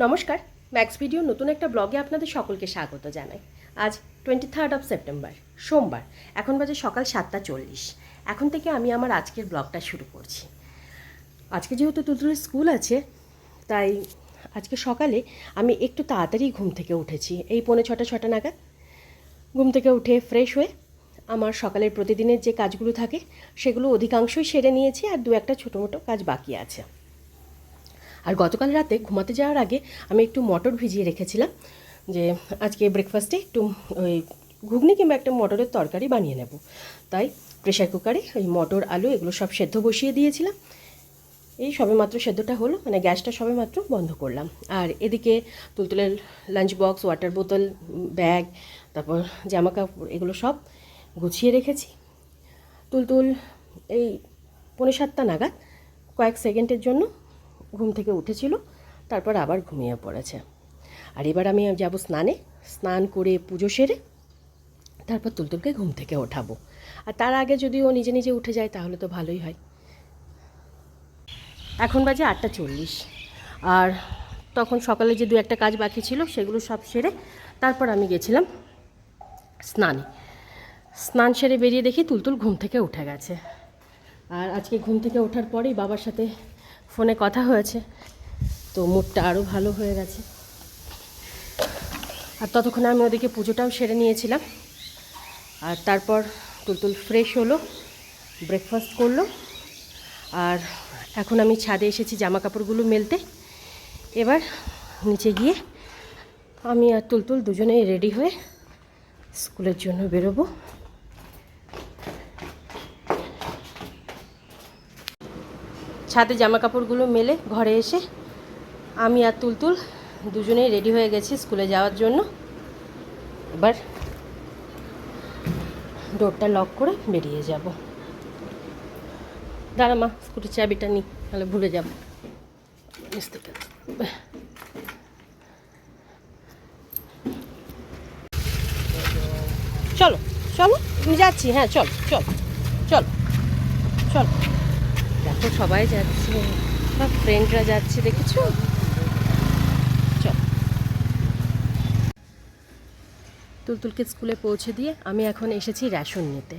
নমস্কার max video নতুন একটা ব্লগে আপনাদের সকলকে স্বাগত জানাই। আজ টোয়েন্টি থার্ড অফ সেপ্টেম্বর সোমবার, এখন বাজে সকাল সাতটা চল্লিশ। এখন থেকে আমি আমার আজকের ব্লগটা শুরু করছি। আজকে যেহেতু তুলতুলের স্কুল আছে, তাই আজকে সকালে আমি একটু তাড়াতাড়ি ঘুম থেকে উঠেছি। এই পৌনে ছটা ছটা নাগাদ ঘুম থেকে উঠে ফ্রেশ হয়ে আমার সকালের প্রতিদিনের যে কাজগুলো থাকে, সেগুলো অধিকাংশই সেরে নিয়েছি আর দু একটা ছোটো মোটো কাজ বাকি আছে। আর গতকাল রাতে ঘুমাতে যাওয়ার আগে আমি একটু মটর ভিজিয়ে রেখেছিলাম যে আজকে ব্রেকফাস্টে একটু ওই ঘুগনি কিংবা একটা মটরের তরকারি বানিয়ে নেব। তাই প্রেশার কুকারে ওই মটর, আলু এগুলো সব সেদ্ধ বসিয়ে দিয়েছিলাম। এই সবেমাত্র সেদ্ধটা হলো মানে গ্যাসটা সবে মাত্র বন্ধ করলাম। আর এদিকে তুলতুলের লাঞ্চ বক্স ওয়াটার বোতল ব্যাগ তারপর জামা কাপড় এগুলো সব গুছিয়ে রেখেছি। তুলতুল, এই পনেরো সাতটা নাগাদ কয়েক সেকেন্ডের জন্য ঘুম থেকে উঠেছিল, তারপর আবার ঘুমিয়ে পড়েছে। আর এবার আমি যাব স্নানে, স্নান করে পুজো সেরে তারপর তুলতুলকে ঘুম থেকে ওঠাবো। আর তার আগে যদি ও নিজে নিজে উঠে যায়, তাহলে তো ভালোই হয়। এখন বাজে আটটা চল্লিশ। আর তখন সকালে যে দু একটা কাজ বাকি ছিল, সেগুলো সব সেরে তারপর আমি গেছিলাম স্নানে। স্নান সেরে বেরিয়ে দেখি তুলতুল ঘুম থেকে উঠে গেছে। আর আজকে ঘুম থেকে ওঠার পরেই বাবার সাথে ফোনে কথা হয়েছে। তো মুডটা আরও ভালো হয়ে গেছে। আর ততক্ষণে আমি ওদিকে পুজোটাও সেরে নিয়েছিলাম। আর তারপর তুলতুল ফ্রেশ হলো ব্রেকফাস্ট করল। আর এখন আমি ছাদে এসেছি জামা কাপড়গুলো মেলতে। এবার নিচে গিয়ে আমি আর তুলতুল দুজনেই রেডি হয়ে স্কুলের জন্য বেরোবো। ছাদে জামা কাপড়গুলো মেলে ঘরে এসে আমি আর তুলতুল দুজনেই রেডি হয়ে গেছি স্কুলে যাওয়ার জন্য। এবার ডোরটা লক করে বেরিয়ে যাব। দাঁড়া মা স্কুটির চাবিটা নিই তাহলে ভুলে যাব। চলো চলো যাচ্ছি হ্যাঁ চল চল চল চল। দেখো সবাই যাচ্ছে, সব ফ্রেন্ডরা যাচ্ছে, দেখেছ? তুলতুলকে স্কুলে পৌঁছে দিয়ে আমি এখন এসেছি রেশন নিতে।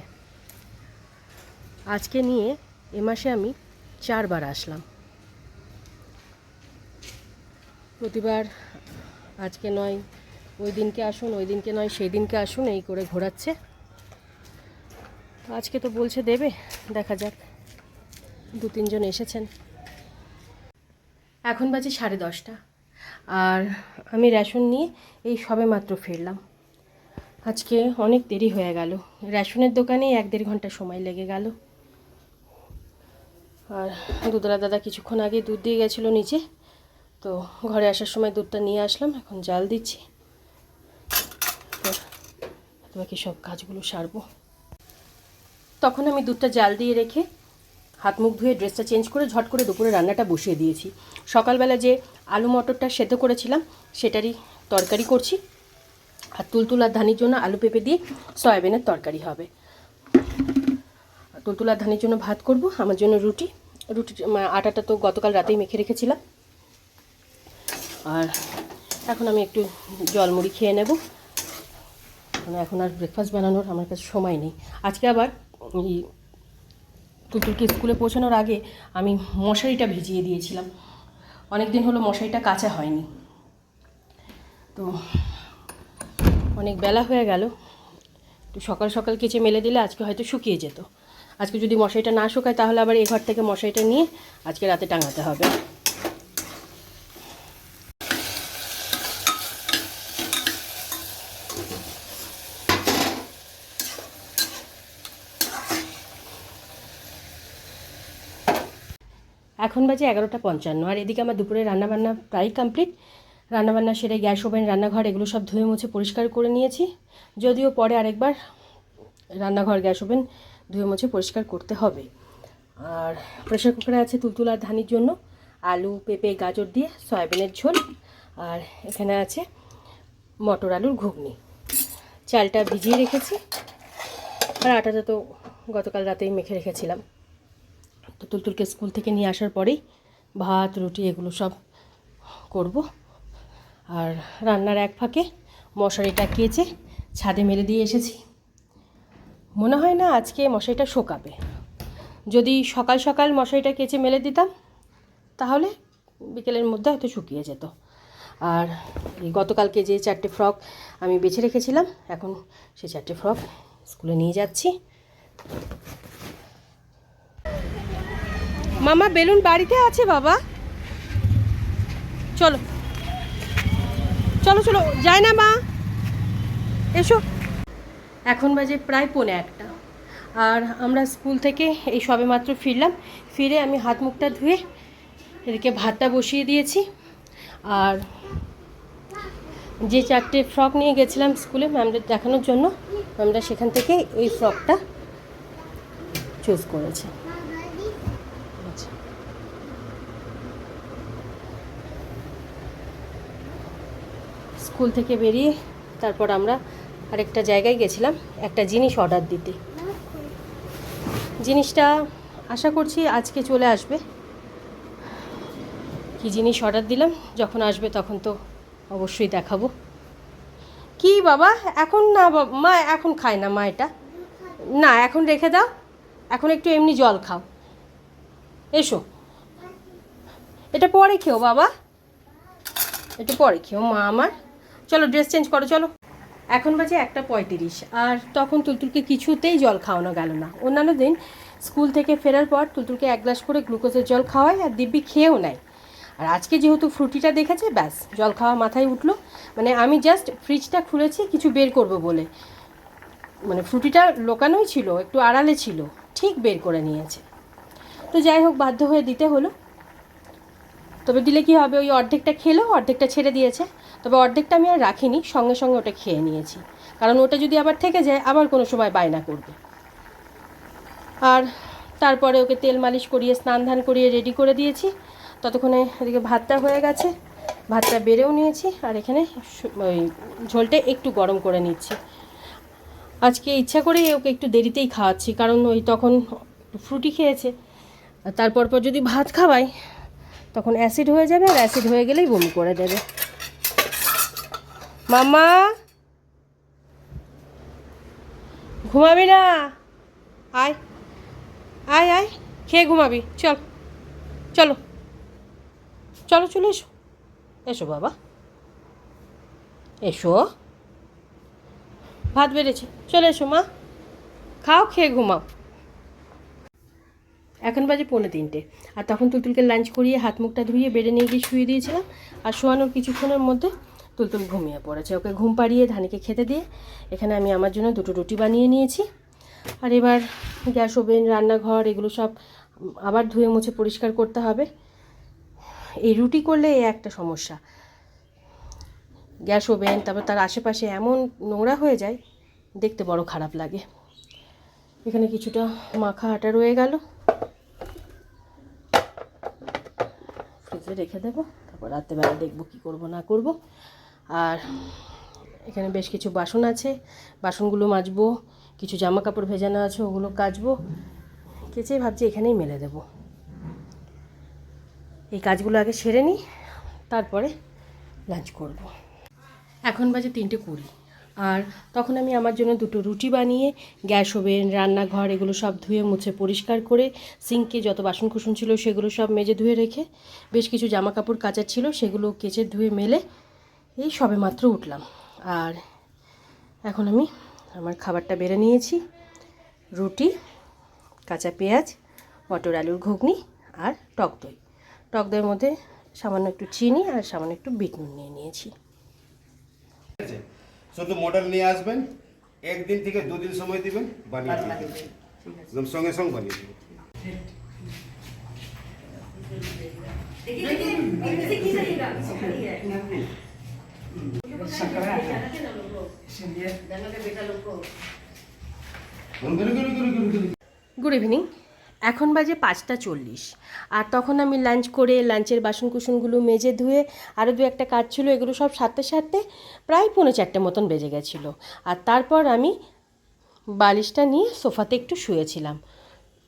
আজকে নিয়ে এ মাসে আমি চারবার আসলাম। প্রতিবার আজকে নয়, ওই দিনকে আসুন, ওই দিনকে নয়, সেই দিনকে আসুন, এই করে ঘোরাচ্ছে। আজকে তো বলছে দেবে, দেখা যাক। দু তিনজন এসেছেন। এখন বাজে সাড়ে দশটা। আর আমি রেশন নিয়ে এই সবে মাত্র ফিরলাম। আজকে অনেক দেরি হয়ে গেল। রেশনের দোকানে এক দেড় ঘণ্টা সময় লেগে গেল। আর দুধরা দাদা কিছুক্ষণ আগে দুধ দিয়ে গেছিল নিচে। তো ঘরে আসার সময় দুধটা নিয়ে আসলাম, এখন জাল দিচ্ছি। তো বাকি সব কাজগুলো সারবো। তখন আমি দুধটা জাল দিয়ে রেখে হাত মুখ ধুয়ে ড্রেসটা চেঞ্জ করে ঝট করে দুপুরে রান্নাটা বসিয়ে দিয়েছি। সকালবেলা যে আলু মটরটা সেদ্ধ করেছিলাম, সেটারই তরকারি করছি। আর তুলতুল আর ধানির জন্য আলু পেঁপে দিয়ে সয়াবিনের তরকারি হবে। তুলতুল আর ধানির জন্য ভাত করব, আমার জন্য রুটি। রুটি আটাটা তো গতকাল রাতেই মেখে রেখেছিলাম। আর এখন আমি একটু জলমুড়ি খেয়ে নেব। এখন আর ব্রেকফাস্ট বানানোর আমার কাছে সময় নেই। আজকে আবার তুতুলকে স্কুলে পৌঁছানোর আগে আমি মশারিটা ভিজিয়ে দিয়েছিলাম। অনেক দিন হলো মশারিটা কাঁচা হয়নি। তো অনেক বেলা হয়ে গেল। তো সকাল সকাল কেচে মেলে দিলে আজকে হয়তো শুকিয়ে যেত। আজকে যদি মশারিটা না শুকায় তাহলে আবার এ ঘর থেকে মশারিটা নিয়ে আজকে রাতে টাঙাতে হবে। এখন বাজে এগারোটা পঞ্চান্ন। আর এদিকে আমার দুপুরে রান্নাবান্না প্রায় কমপ্লিট রান্নাবান্না সেরে গ্যাস ওভেন, রান্নাঘর, এগুলো সব ধুয়ে মুছে পরিষ্কার করে নিয়েছি। যদিও পরে আরেকবার রান্নাঘর, গ্যাস ওভেন ধুয়ে মুছে পরিষ্কার করতে হবে। আর প্রেশার কুকারে আছে তুলতুল আর ধানির জন্য, আলু, পেঁপে, গাজর দিয়ে সয়াবিনের ঝোল। আর এখানে আছে মটর আলুর ঘুগনি। চালটা ভিজিয়ে রেখেছি। আর আটাটা তো গতকাল রাতেই মেখে রেখেছিলাম। তো তুলতুলকে স্কুল থেকে নিয়ে আসার পরেই ভাত, রুটি এগুলো সব করব। আর রান্নার এক ফাঁকে মশারিটা কেচে ছাদে মেলে দিয়ে এসেছি। মনে হয় না আজকে মশারিটা শোকাবে। যদি সকাল সকাল মশারিটা কেচে মেলে দিতাম, তাহলে বিকেলের মধ্যে হয়তো শুকিয়ে যেত। আর গতকালকে যে চারটে ফ্রক আমি বেছে রেখেছিলাম, এখন সেই চারটে ফ্রক স্কুলে নিয়ে যাচ্ছি। মামা, বেলুন বাড়িতে আছে বাবা। চলো। চলো চলো, যাই না মা। এসো। এখন বাজে প্রায় পৌনে একটা। আর আমরা স্কুল থেকে এই সবে মাত্র ফিরলাম। ফিরে আমি হাত মুখটা ধুয়ে এদিকে ভাতটা বসিয়ে দিয়েছি। আর যে চারটে ফ্রক নিয়ে গেছিলাম স্কুলে ম্যামদের দেখানোর জন্য ম্যামরা সেখান থেকে এই ফ্রকটা চুজ করেছে আচ্ছা স্কুল থেকে বেরিয়ে তারপর আমরা আরেকটা জায়গায় গেছিলাম, একটা জিনিস অর্ডার দিতে। জিনিসটা আশা করছি আজকে চলে আসবে। কি জিনিস অর্ডার দিলাম? যখন আসবে তখন তো অবশ্যই দেখাবো। কি বাবা? এখন না মা এখন খায় না মা এটা। না, এখন রেখে দাও। এখন একটু এমনি জল খাও। এসো। এটা পরে খেও বাবা। একটু পরে খেও, মা আমার। চলো ড্রেস চেঞ্জ করো, চলো। এখন বাজে একটা পঁয়ত্রিশ, আর তখন তুলতুলকে কিছুতেই জল খাওয়ানো গেল না। অন্যান্য দিন স্কুল থেকে ফেরার পর তুলতুলকে এক গ্লাস করে গ্লুকোজের জল খাওয়াই আর দিব্যি খেয়েও নেয়। আর আজকে যেহেতু ফ্রুটিটা দেখেছে, ব্যাস, জল খাওয়া মাথায় উঠল। মানে আমি জাস্ট ফ্রিজটা খুলেছি, কিছু বের করব বলে। মানে ফ্রুটিটা লোকানোই ছিল, একটু আড়ালে ছিল, ঠিক বের করে নিয়েছে। তো যাই হোক, বাধ্য হয়ে দিতে হলো। তবে দিলে কি হবে, ওই অর্ধেকটা খেলেও অর্ধেকটা ছেড়ে দিয়েছে। তবে অর্ধেকটা আমি আর রাখিনি, সঙ্গে সঙ্গে ওটা খেয়ে নিয়েছি। কারণ ওটা যদি আবার থেকে যায়, আবার কোনো সময় বায়না করবে। আর তারপরে ওকে তেল মালিশ করিয়ে, স্নান ধান করিয়ে রেডি করে দিয়েছি। ততক্ষণে এদিকে ভাতটা হয়ে গেছে। ভাতটা বেড়েও নিয়েছি, আর এখানে ওই ঝোলটা একটু গরম করে নিচ্ছি। আজকে ইচ্ছা করে ওকে একটু দেরিতেই খাওয়াচ্ছি, কারণ ওই তখন ফ্রুটি খেয়েছে। তারপর পর যদি ভাত খাওয়াই তখন অ্যাসিড হয়ে যাবে আর অ্যাসিড হয়ে গেলেই বমি করে দেবে। মামা ঘুমাবি না? আয় আয় আয়, খেয়ে ঘুমাবি। চল, চলো চলো, চলে এসো। এসো বাবা, এসো। ভাত বেড়েছে, চলে এসো মা। খাও, খেয়ে ঘুমাও। এখন বাজে পৌনে তিনটে। আর তখন তুলতুলকে লাঞ্চ করিয়ে হাত মুখটা ধুয়ে বেড়ে নিয়ে গিয়ে শুয়ে দিয়েছিলাম। আর শোয়ানোর কিছুক্ষণের মধ্যে তুলতুল ঘুমিয়ে পড়েছে। ওকে ঘুম পাড়িয়ে ধানিকে খেতে দিয়ে এখানে আমি আমার জন্য দুটো রুটি বানিয়ে নিয়েছি। আর এবার গ্যাস ওভেন, রান্নাঘর, এগুলো সব আবার ধুয়ে মুছে পরিষ্কার করতে হবে। এই রুটি করলে এই একটা সমস্যা। গ্যাস ওভেন, তারপর তার আশেপাশে এমন নোংরা হয়ে যায়, দেখতে বড় খারাপ লাগে। এখানে কিছুটা মাখা আটা রয়ে গেল। ফ্রিজে রেখে দেবো। তারপর রাত্রেবেলা দেখব কী করব, না করব। আর এখানে বেশ কিছু বাসন আছে। বাসনগুলো মাজবো, কিছু জামা কাপড় ভেজানো আছে, ওগুলো কাচবো। কেচে ভাবছি এখানেই মেলে দেবো। এই কাজগুলো আগে সেরে নিই, তারপরে লাঞ্চ করব। এখন বাজে তিনটে কুড়ি। আর তখন আমি আমার জন্য দুটো রুটি বানিয়ে, গ্যাস ওভেন, রান্নাঘর এগুলো সব ধুয়ে মুছে পরিষ্কার করে, সিঙ্কে যত বাসন কুসন ছিল সেগুলো সব মেজে ধুয়ে রেখে, বেশ কিছু জামা কাপড় কাচার ছিল সেগুলো কেচে ধুয়ে মেলে, এই সবে মাত্র উঠলাম আর এখন আমি আমার খাবারটা বেড়ে নিয়েছি, রুটি, কাঁচা পেঁয়াজ, মটর আলুর ঘুগনি আর টক দই টক দইয়ের মধ্যে সামান্য একটু চিনি আর সামান্য একটু বিট নুন নিয়ে নিয়েছি। শুধু মডেল নিয়ে আসবেন। একদিন থেকে দুদিন সময় দিবেন বানিয়ে দিবেন। একদম সঙ্গে সঙ্গে বানিয়ে দিবেন। গুড ইভিনিং এখন বাজে পাঁচটা চল্লিশ। আর তখন আমি লাঞ্চ করে লাঞ্চের বাসন কুসনগুলো মেজে ধুয়ে আরও দু একটা কাজ ছিল, এগুলো সব সারতে সারতে প্রায় পৌনে চারটে মতন বেজে গেছিল। আর তারপর আমি বালিশটা নিয়ে সোফাতে একটু শুয়েছিলাম।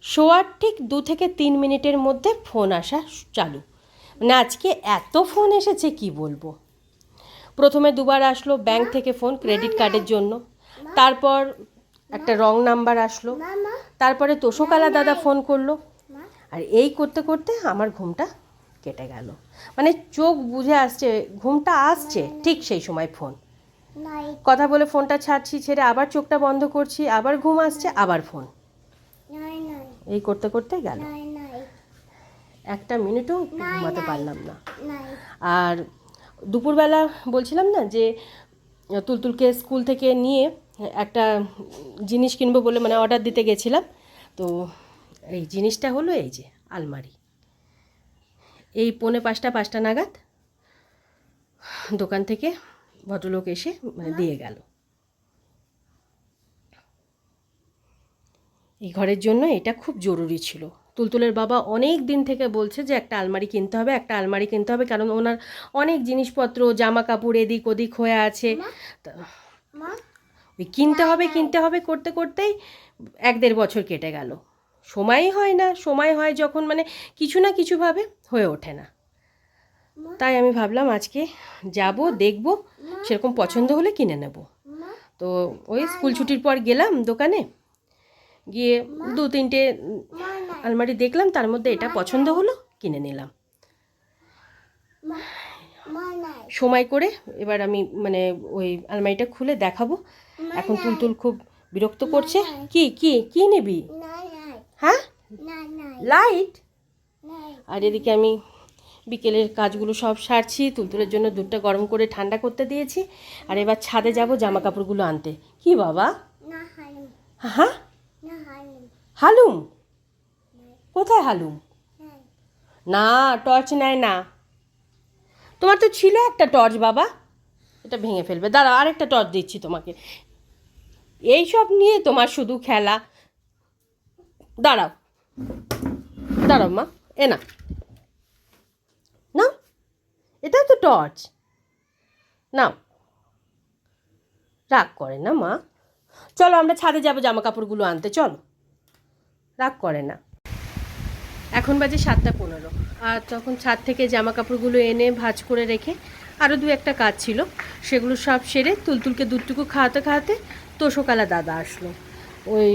শোয়ার ঠিক দু থেকে তিন মিনিটের মধ্যে ফোন আসা চালু। মানে আজকে এত ফোন এসেছে, কি বলব? প্রথমে দুবার আসলো ব্যাংক থেকে ফোন ক্রেডিট কার্ডের জন্য। তারপর একটা রং নাম্বার আসলো। তারপরে তোষকালা দাদা ফোন করল। আর এই করতে করতে আমার ঘুমটা কেটে গেল। মানে চোখ বুঝে আসছে ঘুমটা আসছে ঠিক সেই সময় ফোন। কথা বলে ফোনটা ছাড়ছি ছেড়ে আবার চোখটা বন্ধ করছি আবার ঘুম আসছে আবার ফোন। এই করতে করতে গেল। একটা মিনিটও ঘুমাতে পারলাম না। আর দুপুরবেলা বলছিলাম না যে তুলতুলকে স্কুল থেকে নিয়ে একটা জিনিস কিনবো বলে মানে অর্ডার দিতে গেছিলাম। তো এই জিনিসটা হলো এই যে আলমারি। এই পৌনে পাঁচটা পাঁচটা নাগাদ দোকান থেকে ভদ্রলোক এসে মানে দিয়ে গেল। এই ঘরের জন্য এটা খুব জরুরি ছিল। তুলতুলের বাবা অনেক দিন থেকে বলছে যে একটা আলমারি কিনতে হবে একটা আলমারি কিনতে হবে কারণ ওনার অনেক জিনিসপত্র জামা কাপড় এদিক ওদিক হয়ে আছে। ওই কিনতে হবে কিনতে হবে করতে করতেই এক দেড় বছর কেটে গেল। সময়ই হয় না সময় হয় যখন মানে কিছু না কিছুভাবে হয়ে ওঠে না। তাই আমি ভাবলাম আজকে যাব দেখব সেরকম পছন্দ হলে কিনে নেব। তো ওই স্কুল ছুটির পর গেলাম দোকানে। গিয়ে দু তিনটে আলমারি দেখলাম তার মধ্যে এটা পছন্দ হলো কিনে নিলাম। সময় করে এবার আমি মানে ওই আলমারিটা খুলে দেখাবো। এখন তুলতুল খুব বিরক্ত করছে। কি কি কি নিবি? হ্যাঁ? লাইট আর এদিকে আমি বিকেলের কাজগুলো সব সারছি। তুলতুলের জন্য দুধটা গরম করে ঠান্ডা করতে দিয়েছি। আর এবার ছাদে যাব জামা কাপড়গুলো আনতে। কি বাবা? হ্যাঁ? হালুম? কোথায় হালুম? না টর্চ নেয় না। তোমার তো ছিল একটা টর্চ বাবা। এটা ভেঙে ফেলবে। দাঁড়াও আরেকটা টর্চ দিচ্ছি তোমাকে। এই সব নিয়ে তোমার শুধু খেলা। দাঁড়াও। দাঁড়াও মা, এ না। না, এটা তো টর্চ নাও। রাগ করে না মা। চলো আমরা ছাদে যাব জামা কাপড়গুলো আনতে, চলো। রাগ করে না। এখন বাজে সাতটা পনেরো। আর তখন ছাদ থেকে জামা কাপড়গুলো এনে ভাঁজ করে রেখে আরও দু একটা কাজ ছিল। সেগুলো সব সেরে তুলতুলকে দুধটুকু খাওয়াতে খাওয়াতে তোষকালা দাদা আসলো। ওই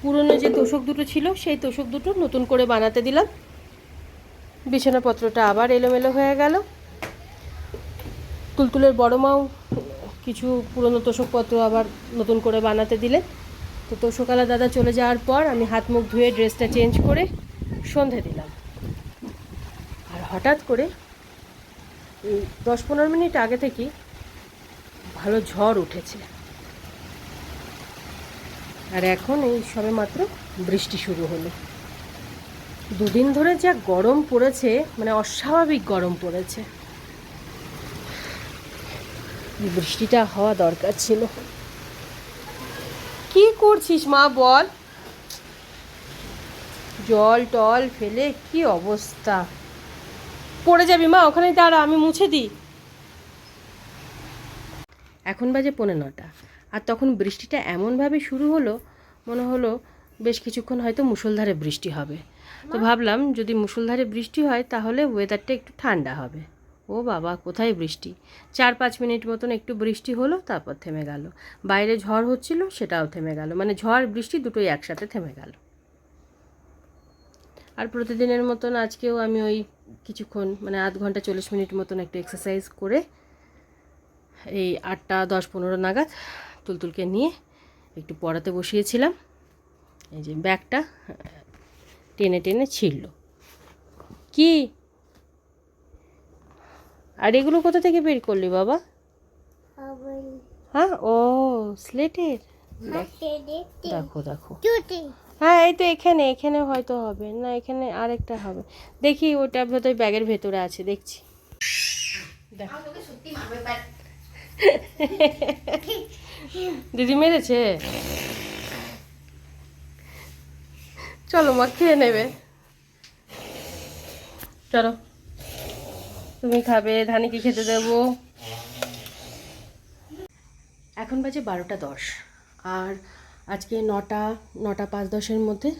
পুরনো যে তোষক দুটো ছিল, সেই তোষক দুটো নতুন করে বানাতে দিলাম। বিছানাপত্রটা আবার এলোমেলো হয়ে গেল। তুলতুলের বড় মাও কিছু পুরনো তোষকপত্র আবার নতুন করে বানাতে দিলেন। তো তোষকালা দাদা চলে যাওয়ার পর আমি হাত মুখ ধুয়ে ড্রেসটা চেঞ্জ করে সন্ধে দিলাম। আর হঠাৎ করে এই দশ পনেরো মিনিট আগে থেকেই ভালো ঝড় উঠেছে। আর এখন এই সবে মাত্র বৃষ্টি শুরু হলো। দুদিন ধরে যা গরম পড়েছে মানে অস্বাভাবিক গরম পড়েছে। বৃষ্টিটা হওয়া দরকার ছিল। কি করছিস মা, বল? জল টল ফেলে কি অবস্থা? পড়ে যাবি মা ওখানে দাঁড়া, আমি মুছে দিই। এখন বাজে পৌনে নটা। আর তখন বৃষ্টিটা এমনভাবে শুরু হলো, মনে হলো বেশ কিছুক্ষণ হয়তো মুষলধারে বৃষ্টি হবে। তো ভাবলাম যদি মুষলধারে বৃষ্টি হয় তাহলে ওয়েদারটা একটু ঠান্ডা হবে। ও বাবা, কোথায় বৃষ্টি? চার পাঁচ মিনিট মতন একটু বৃষ্টি হলো, তারপর থেমে গেল। বাইরে ঝড় হচ্ছিল, সেটাও থেমে গেল। মানে ঝড়, বৃষ্টি দুটোই একসাথে থেমে গেল। আর প্রতিদিনের মতন আজকেও আমি ওই কিছুক্ষণ মানে আধ ঘণ্টা চল্লিশ মিনিট মতন একটু এক্সারসাইজ করে এই আটটা দশ পনেরো নাগাদ তুলতুলকে নিয়ে একটু পড়াতে বসিয়েছিলাম। এই যে ব্যাগটা টেনে টেনে ছিঁড়ল। কি? আর এগুলো কোথা থেকে বের করলি বাবা? হ্যাঁ ও স্লেটের? দেখ দেখতে দেখো দেখো। হ্যাঁ এই তো এখানে এখানে হয়তো হবে। না এখানে আরেকটা হবে। দেখি ওটা বোধহয় ব্যাগের ভেতরে আছে দেখছি। দেখ। দিদি মেরেছে? চলো মা, খেয়ে নেবে। চলো। তুমি খাবে, ধানিকে খেতে দেবো। এখন বাজে বারোটা দশ। আর আজকে নটা নটা পাঁচ দশের মধ্যে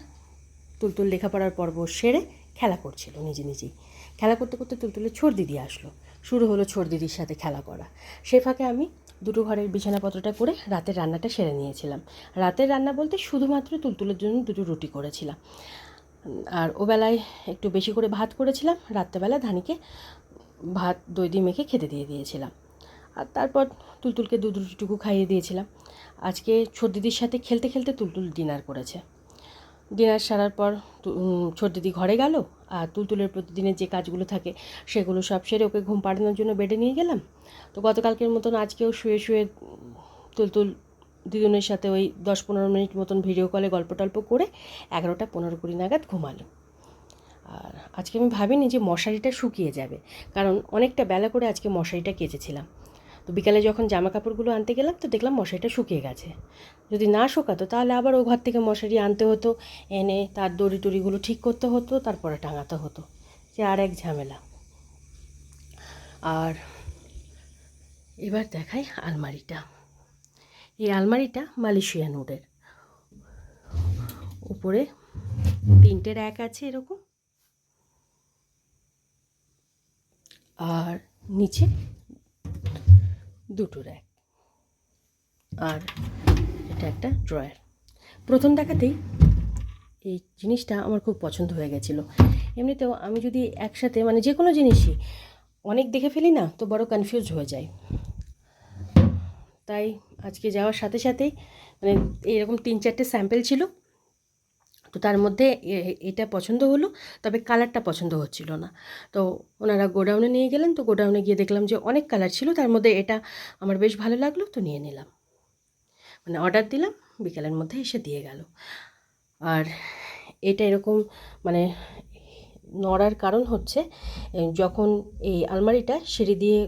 তুলতুল লেখাপড়ার পর্ব সেরে খেলা করছিল নিজে নিজেই। খেলা করতে করতে তুলতুলের ছোট দিদি আসলো। শুরু হলো ছোট দিদির সাথে খেলা করা। সে ফাঁকে আমি দুটো ঘরের বিছানাপত্রটা করে রাতের রান্নাটা সেরে নিয়েছিলাম। রাতের রান্না বলতে শুধুমাত্র তুলতুলের জন্য দুটো রুটি করেছিলাম। আর ওবেলায় একটু বেশি করে ভাত করেছিলাম। রাত্রেবেলা ধানিকে ভাত, দই দিয়ে মেখে খেতে দিয়ে দিয়েছিলাম। আর তারপর তুলতুলকে দুধ রুটিটুকু খাইয়ে দিয়েছিলাম। আজকে ছোট দিদির সাথে খেলতে খেলতে তুলতুল ডিনার করেছে। ডিনার সারার পর ছোট দিদি ঘরে গেল আর তুলতুলের প্রতিদিনের যে কাজগুলো থাকে সেগুলো সব সেরে ওকে ঘুম পাড়ানোর জন্য বেডে নিয়ে গেলাম। তো গতকালকের মতন আজকেও শুয়ে শুয়ে তুলতুল দিদুনের সাথে ওই দশ পনেরো মিনিট মতন ভিডিও কলে গল্প টল্প করে এগারোটা পনেরো কুড়ি নাগাদ ঘুমালো। আর আজকে আমি ভাবিনি যে মশারিটা শুকিয়ে যাবে, কারণ অনেকটা বেলা করে আজকে মশারিটা কেচেছিলাম। তো বিকালে যখন জামা কাপড়গুলো আনতে গেলাম, তো দেখলাম মশারিটা শুকিয়ে গেছে। যদি না শোকাতো, তাহলে আবার ও ঘর থেকে মশারি আনতে হতো, এনে তার দড়ি টড়িগুলো ঠিক করতে হতো, তারপরে টাঙাতে হতো। যে আর এক ঝামেলা। আর এবার দেখাই আলমারিটা। এই আলমারিটা মালয়েশিয়ান উডের। উপরে তিনটে র্যাক আছে এরকম। আর নিচে দুটো র্যাক আর এটা একটা ড্রয়ার প্রথম দেখাতেই এই জিনিসটা আমার খুব পছন্দ হয়ে গেছিল। এমনিতেও আমি যদি একসাথে মানে যে কোনো জিনিসই, অনেক দেখে ফেলি না, তো বড় কনফিউজ হয়ে যায় তাই আজকে যাওয়ার সাথে সাথেই মানে এরকম তিন চারটে স্যাম্পেল ছিল। তো তার মধ্যে এটা পছন্দ হলো, তবে কালারটা পছন্দ হচ্ছিল না। তো ওনারা গোডাউনে নিয়ে গেলেন, তো গোডাউনে গিয়ে দেখলাম যে অনেক কালার ছিল, তার মধ্যে এটা আমার বেশ ভালো লাগল, তো নিয়ে নিলাম। মানে অর্ডার দিলাম, বিকেলের মধ্যে এসে দিয়ে গেল। আর এটা এরকম মানে নড়ার কারণ হচ্ছে যখন এই আলমারিটা সিঁড়ি দিয়ে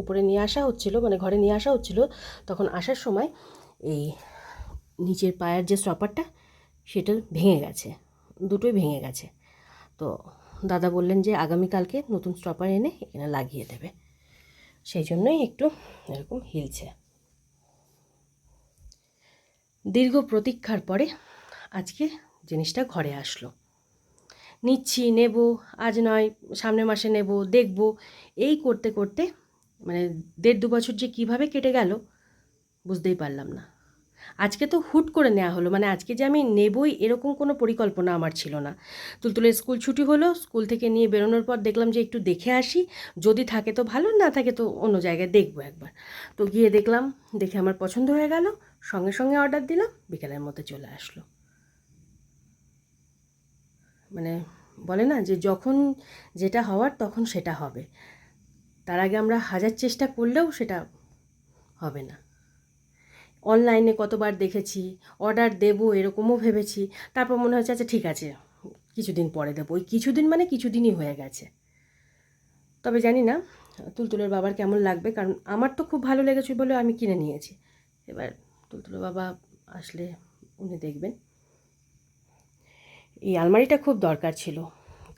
উপরে নিয়ে আসা হচ্ছিল মানে ঘরে নিয়ে আসা হচ্ছিল, তখন আসার সময় এই নিচের পায়ের যে স্টপারটা সেটা ভেঙে গেছে। দুটোই ভেঙে গেছে। তো দাদা বললেন যে আগামীকালকে নতুন স্টপার এনে এখানে লাগিয়ে দেবে। সেই জন্যই একটু এরকম হিলছে। দীর্ঘ প্রতীক্ষার পরে আজকে জিনিসটা ঘরে আসলো। নিচ্ছি, নেব, আজ নয়, সামনের মাসে নেব, দেখব। এই করতে করতে মানে দেড় দু বছর যে কীভাবে কেটে গেল, বুঝতেই পারলাম না। আজকে তো হুট করে নেওয়া হলো মানে আজকে যে আমি নেবই এরকম কোনো পরিকল্পনা আমার ছিল না। তুলতুলের স্কুল ছুটি হলো, স্কুল থেকে নিয়ে বেরোনোর পর দেখলাম যে একটু দেখে আসি, যদি থাকে তো ভালো, না থাকে তো অন্য জায়গায় দেখব একবার। তো গিয়ে দেখলাম, দেখে আমার পছন্দ হয়ে গেল, সঙ্গে সঙ্গে অর্ডার দিলাম, বিকেলের মধ্যে চলে আসলো। মানে বলে না যে যখন যেটা হওয়ার তখন সেটা হবে। তার আগে আমরা হাজার চেষ্টা করলেও সেটা হবে না। অনলাইনে কতবার দেখেছি, অর্ডার দেবো এরকমও ভেবেছি, তারপর মনে হচ্ছে আচ্ছা ঠিক আছে, কিছুদিন পরে দেবো। ওই কিছুদিন মানে কিছুদিনই হয়ে গেছে। তবে জানি না, তুলতুলের বাবার কেমন লাগবে, কারণ আমার তো খুব ভালো লেগেছে বলে আমি কিনে নিয়েছি। এবার তুলতুলের বাবা আসলে উনি দেখবেন। এই আলমারিটা খুব দরকার ছিল,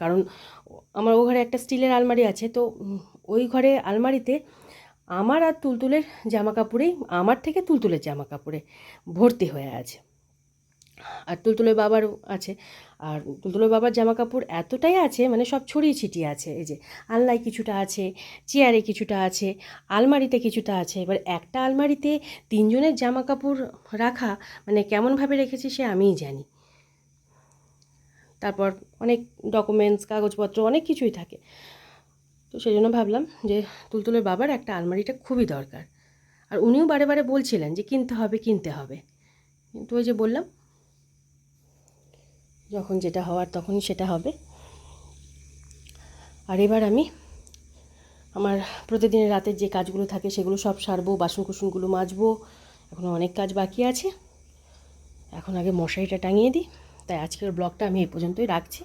কারণ আমার ও ঘরে একটা স্টিলের আলমারি আছে, তো ওই ঘরে আলমারিতে আমার আর তুলতুলের জামা কাপড়েই আমার থেকে তুলতুলের জামা কাপড়ে ভর্তি হয়ে আছে। আর তুলতুলের বাবারও আছে। আর তুলতুলের বাবার জামা কাপড় এতটাই আছে মানে সব ছড়িয়ে ছিটিয়ে আছে। এই যে আলনায় কিছুটা আছে, চেয়ারে কিছুটা আছে, আলমারিতে কিছুটা আছে। এবার একটা আলমারিতে তিনজনের জামা কাপড় রাখা মানে কেমনভাবে রেখেছি সে আমিই জানি। তারপর অনেক ডকুমেন্টস কাগজপত্র, অনেক কিছুই থাকে। তো সেই জন্য ভাবলাম যে তুলতুলের বাবার একটা আলমারিটা খুবই দরকার। আর উনিও বারে বারে বলছিলেন যে কিনতে হবে কিনতে হবে। কিন্তু ওই যে বললাম, যখন যেটা হওয়ার তখনই সেটা হবে। আর এবার আমি আমার প্রতিদিনের রাতের যে কাজগুলো থাকে সেগুলো সব সারবো বাসন কুসনগুলো মাজবো। এখনও অনেক কাজ বাকি আছে। এখন আগে মশারিটা টাঙিয়ে দিই। তাই আজকের ব্লগটা আমি এই পর্যন্তই রাখছি।